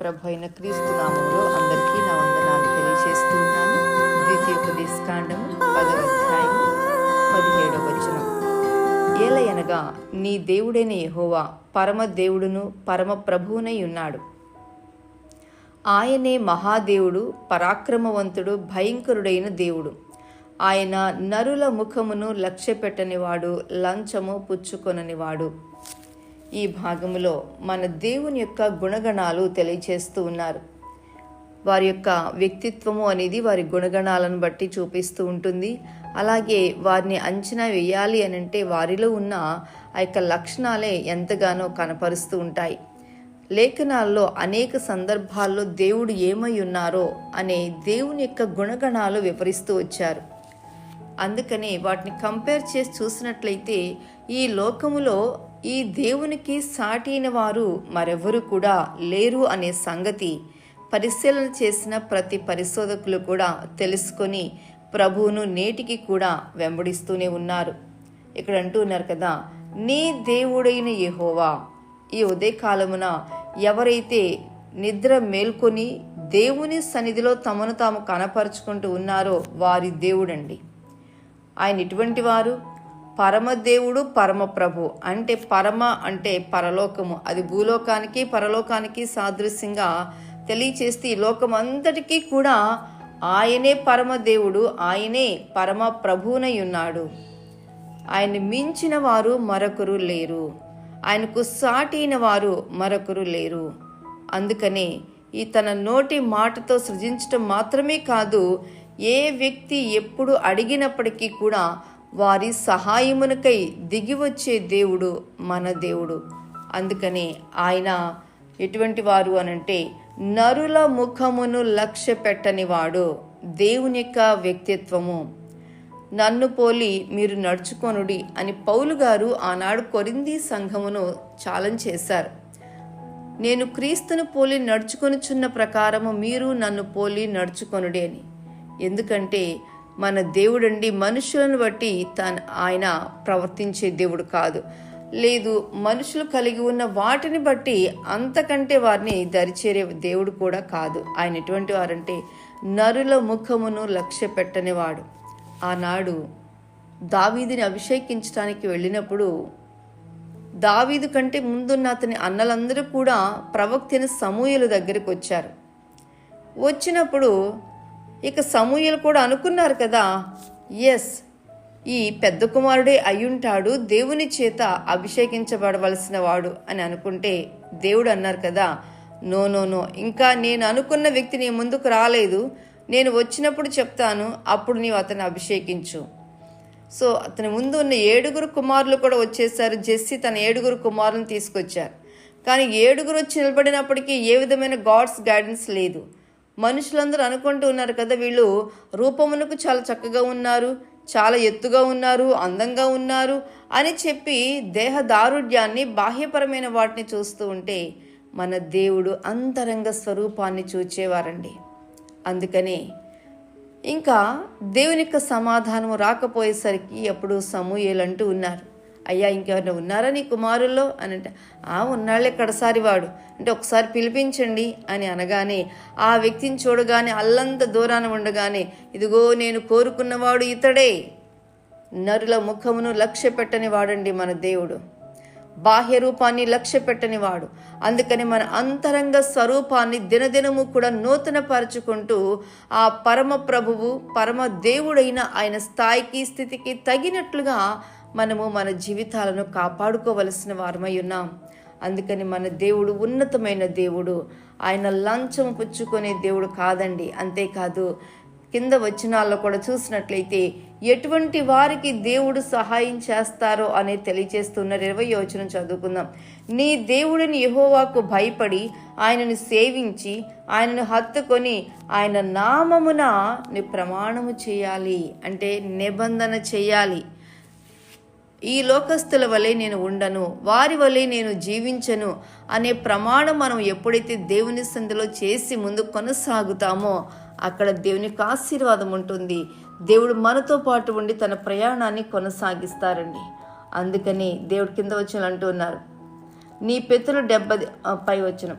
ప్రభు అయిన క్రీస్తు నామంలో అందరికీ నా వందనాలు తెలియజేస్తూ ఉన్నాను ద్వితీయోపదేశకాండము పదవ అధ్యాయం పదిహేడవ వచనం. ఏలయనగా నీ దేవుడైన యహోవా పరమ దేవుడును పరమ ప్రభువునై ఉన్నాడు. ఆయనే మహాదేవుడు పరాక్రమవంతుడు భయంకరుడైన దేవుడు. ఆయన నరుల ముఖమును లక్ష్యపెట్టనివాడు లంచము పుచ్చుకొననివాడు. ఈ భాగములో మన దేవుని యొక్క గుణగణాలు తెలియచేస్తూ ఉన్నారు. వారి యొక్క వ్యక్తిత్వము అనేది వారి గుణగణాలను బట్టి చూపిస్తూ ఉంటుంది. అలాగే వారిని అంచనా వేయాలి అని అంటే వారిలో ఉన్న ఆ యొక్క లక్షణాలే ఎంతగానో కనపరుస్తూ ఉంటాయి. లేఖనాల్లో అనేక సందర్భాల్లో దేవుడు ఏమై ఉన్నారో అనే దేవుని యొక్క గుణగణాలు వివరిస్తూ వచ్చారు. అందుకనే వాటిని కంపేర్ చేసి చూసినట్లయితే ఈ లోకములో ఈ దేవునికి సాటిన వారు మరెవరు కూడా లేరు అనే సంగతి పరిశీలన చేసిన ప్రతి పరిశోధకులు కూడా తెలుసుకొని ప్రభువును నేటికి కూడా వెంబడిస్తూనే ఉన్నారు. ఇక్కడ అంటున్నారు కదా నీ దేవుడైన యెహోవా ఈ ఉదయకాలమున ఎవరైతే నిద్ర మేల్కొని దేవుని సన్నిధిలో తమను తాము కనపరుచుకుంటూ ఉన్నారో వారి దేవుడండి. ఆయన ఇటువంటి వారు పరమదేవుడు పరమప్రభు అంటే పరమ అంటే పరలోకము. అది భూలోకానికి పరలోకానికి సాదృశ్యంగా తెలియచేస్తే ఈ లోకం అంతటికీ కూడా ఆయనే పరమదేవుడు ఆయనే పరమ ప్రభువునై ఉన్నాడు ఆయన మించిన వారు మరొకరు లేరు. ఆయనకు సాటిన వారు మరొకరు లేరు. అందుకనే ఈ తన నోటి మాటతో సృజించటం మాత్రమే కాదు ఏ వ్యక్తి ఎప్పుడు అడిగినప్పటికీ కూడా వారి సహాయమునకై దిగి వచ్చే దేవుడు మన దేవుడు. అందుకనే ఆయన ఎటువంటి వారు అనంటే నరుల ముఖమును లక్ష్య పెట్టనివాడు దేవుని యొక్క వ్యక్తిత్వము. నన్ను పోలి మీరు నడుచుకొనుడి అని పౌలు గారు ఆనాడు కొరింది సంఘమును ఛాలెంజ్ చేశారు. నేను క్రీస్తును పోలి నడుచుకొనుచున్న ప్రకారము మీరు నన్ను పోలి నడుచుకొనుడి అని. ఎందుకంటే మన దేవుడండి మనుషులను బట్టి తను ఆయన ప్రవర్తించే దేవుడు కాదు. లేదు మనుషులు కలిగి ఉన్న వాటిని బట్టి అంతకంటే వారిని దరిచేరే దేవుడు కూడా కాదు. ఆయన ఎటువంటి వారంటే నరుల ముఖమును లక్ష్య పెట్టనివాడు ఆనాడు దావీదిని అభిషేకించడానికి వెళ్ళినప్పుడు దావీదు కంటే ముందున్న అతని అన్నలందరూ కూడా ప్రవక్తని సమూహల దగ్గరికి వచ్చారు. వచ్చినప్పుడు ఇక సమూహలు కూడా అనుకున్నారు కదా? ఎస్ ఈ పెద్ద కుమారుడే అయ్యుంటాడు దేవుని చేత అభిషేకించబడవలసిన వాడు అని అనుకుంటే దేవుడు అన్నారు కదా నో నో నో. ఇంకా నేను అనుకున్న వ్యక్తి నీ ముందుకు రాలేదు. నేను వచ్చినప్పుడు చెప్తాను అప్పుడు నీవు అతన్ని అభిషేకించు. సో అతని ముందు ఉన్న ఏడుగురు కుమారులు కూడా వచ్చేసారు. జెస్సి తన ఏడుగురు కుమారులను తీసుకొచ్చారు. కానీ ఏడుగురు వచ్చి నిలబడినప్పటికీ ఏ విధమైన గాడ్స్ గైడెన్స్ లేదు. మనుషులందరూ అనుకుంటూ ఉన్నారు కదా వీళ్ళు రూపమునకు చాలా చక్కగా ఉన్నారు చాలా ఎత్తుగా ఉన్నారు అందంగా ఉన్నారు అని చెప్పి దేహ దారుఢ్యాన్ని బాహ్యపరమైన వాటిని చూస్తూ ఉంటే మన దేవుడు అంతరంగ స్వరూపాన్ని చూచేవారండి. అందుకనే ఇంకా దేవుని యొక్క సమాధానం రాకపోయేసరికి అప్పుడు సమూహలు అంటూ ఉన్నారు. అయ్యా ఇంకెవరైనా ఉన్నారా నీ కుమారుల్లో? అని అంటే ఆ ఉన్నాళ్ళే కడసారి వాడు. అంటే ఒకసారి పిలిపించండి అని అనగానే ఆ వ్యక్తిని చూడగానే అల్లంత దూరాన ఉండగానే ఇదిగో నేను కోరుకున్నవాడు ఇతడే. నరుల ముఖమును లక్ష్య పెట్టని వాడండి మన దేవుడు. బాహ్య రూపాన్ని లక్ష్య పెట్టని వాడు. అందుకని మన అంతరంగ స్వరూపాన్ని దినదినము కూడా నూతనపరచుకుంటూ ఆ పరమ ప్రభువు పరమ దేవుడైన ఆయన స్థాయికి స్థితికి తగినట్లుగా మనము మన జీవితాలను కాపాడుకోవలసిన వారమై ఉన్నాం. అందుకని మన దేవుడు ఉన్నతమైన దేవుడు. ఆయన లంచం పుచ్చుకునే దేవుడు కాదండి. అంతేకాదు కింద వచనాల్లో కూడా చూసినట్లయితే ఎటువంటి వారికి దేవుడు సహాయం చేస్తారో అనేది తెలియజేస్తున్నారు. ఇరవై యోచన చదువుకుందాం. నీ దేవుడిని యహోవాకు భయపడి ఆయనను సేవించి ఆయనను హత్తుకొని ఆయన నామమున నీ ప్రమాణము చేయాలి. అంటే నిబంధన చేయాలి. ఈ లోకస్తుల వలె నేను ఉండను వారి వలె నేను జీవించను అనే ప్రమాణం మనం ఎప్పుడైతే దేవుని సంధిలో చేసి ముందు కొనసాగుతామో అక్కడ దేవునికి ఆశీర్వాదం ఉంటుంది. దేవుడు మనతో పాటు ఉండి తన ప్రయాణాన్ని కొనసాగిస్తారండి. అందుకని దేవుడి కింద వచ్చిన అంటున్నారు నీ పెతులు డెబ్బది పై వచ్చిన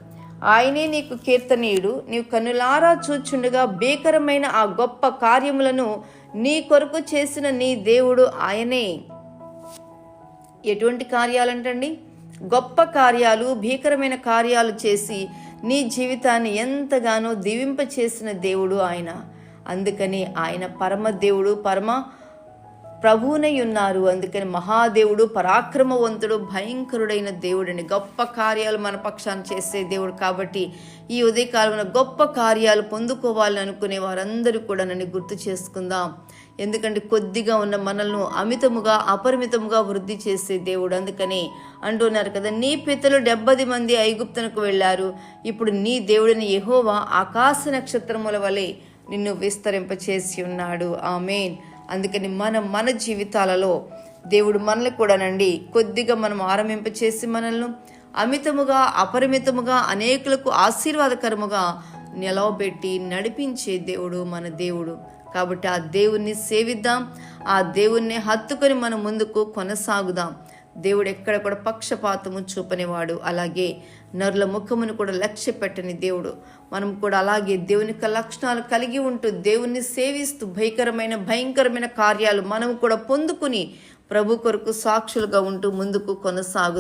ఆయనే నీకు కీర్తనీయుడు నీవు కనులారా చూచుండగా భీకరమైన ఆ గొప్ప కార్యములను నీ కొరకు చేసిన నీ దేవుడు ఆయనే. ఎటువంటి కార్యాలంటండి? గొప్ప కార్యాలు భీకరమైన కార్యాలు చేసి నీ జీవితాన్ని ఎంతగానో దీవింప చేసిన దేవుడు ఆయన. అందుకని ఆయన పరమ దేవుడు పరమ ప్రభువునై ఉన్నారు అందుకని మహాదేవుడు పరాక్రమవంతుడు భయంకరుడైన దేవుడని గొప్ప కార్యాలు మన పక్షాన్ని చేసే దేవుడు కాబట్టి ఈ ఉదయకాలంలో గొప్ప కార్యాలు పొందుకోవాలని అనుకునే వారందరూ కూడా నన్ను గుర్తు చేసుకుందాం. ఎందుకంటే కొద్దిగా ఉన్న మనల్ని అమితముగా అపరిమితముగా వృద్ధి చేసే దేవుడు. అందుకని అంటున్నారు కదా నీ పితలు డెబ్బది మంది ఐగుప్తునకు వెళ్ళారు. ఇప్పుడు నీ దేవుడిని యహోవా ఆకాశ నక్షత్రముల వలె నిన్ను విస్తరింపచేసి ఉన్నాడు. ఆమెన్. అందుకని మనం మన జీవితాలలో దేవుడు మనల్ని కూడానండి కొద్దిగా మనం ఆరంభింప చేసి మనల్ని అమితముగా అపరిమితముగా అనేకులకు ఆశీర్వాదకరముగా నిలవబెట్టి నడిపించే దేవుడు మన దేవుడు. కాబట్టి ఆ దేవుణ్ణి సేవిద్దాం ఆ దేవుణ్ణి హత్తుకొని మనం ముందుకు కొనసాగుదాం. దేవుడు ఎక్కడ కూడా పక్షపాతము చూపనివాడు. అలాగే నరుల ముఖమును కూడా లక్ష్య పెట్టని దేవుడు. మనం కూడా అలాగే దేవుని లక్షణాలు కలిగి ఉంటూ దేవుణ్ణి సేవిస్తూ భయంకరమైన భయంకరమైన కార్యాలు మనం కూడా పొందుకుని ప్రభు కొరకు సాక్షులుగా ఉంటూ ముందుకు కొనసాగు